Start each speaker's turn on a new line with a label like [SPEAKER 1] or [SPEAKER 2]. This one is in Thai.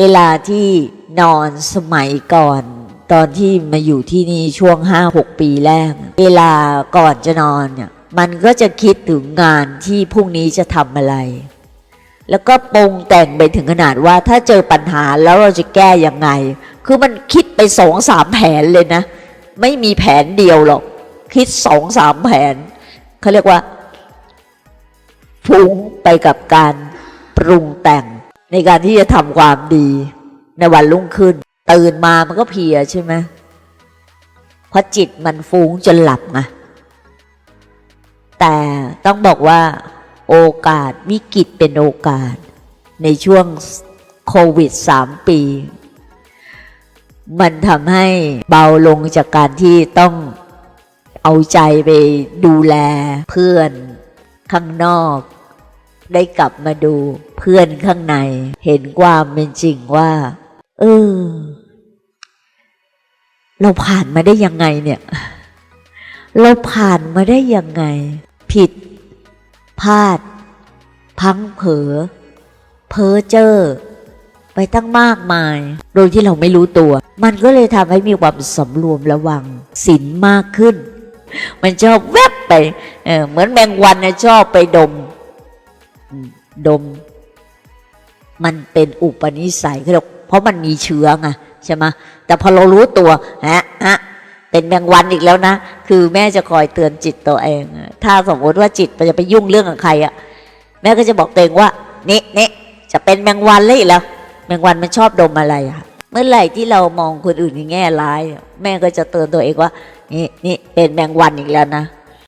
[SPEAKER 1] เวลาที่นอนสมัยก่อน ตอนที่มาอยู่ที่นี่ช่วงห้าหกปีแรก เวลาก่อนจะนอนเนี่ยมันก็จะคิดถึงงานที่พรุ่งนี้จะทำอะไร แล้วก็ปรุงแต่งไปถึงขนาดว่าถ้าเจอปัญหาแล้วเราจะแก้ยังไง คือมันคิดไปสองสามแผนเลยนะ ไม่มีแผนเดียวหรอก คิดสองสามแผน เขาเรียกว่าฟุ้งไปกับการปรุงแต่ง ในการที่จะทำความดีในวันรุ่งขึ้น ตื่นมามันก็เพียใช่ไหมเพราะจิตมันฟุ้งจนหลับไงแต่ต้องบอกว่าโอกาสวิกฤตเป็นโอกาส ในช่วงโควิดสามปี มันทำให้เบาลงจากการที่ต้องเอาใจไปดูแลเพื่อนข้างนอก ได้กลับมาดูเพื่อนข้างใน เห็นความเป็นจริงว่า เออ เราผ่านมาได้ยังไงเนี่ย เราผ่านมาได้ยังไง ผิด พลาด พังเผลอเพ้อเจ้อไปตั้งมากมาย โดยที่เราไม่รู้ตัว มันก็เลยทำให้มีความสำรวมระวังศีลมากขึ้น มันชอบแวบไปเเหมือนแมงวันนะชอบไปดม ดม มันเป็นอุปนิสัยเขาเพราะมันมีเชื้อไงใช่ไหมแต่พอเรารู้ตัวฮะฮะเป็นแมงวันอีกแล้วนะ คือแม่จะคอยเตือนจิตตัวเอง ถ้าสมมติว่าจิตมันจะไปยุ่งเรื่องกับใครอะแม่ก็จะบอกตัวเองว่านี่นี่จะเป็นแมงวันเลยอีกแล้ว แมงวันมันชอบดมอะไรอะเมื่อไหร่ที่เรามองคนอื่นในแง่ร้าย แม่ก็จะเตือนตัวเองว่า นี่นี่เป็นแมงวันอีกแล้วนะ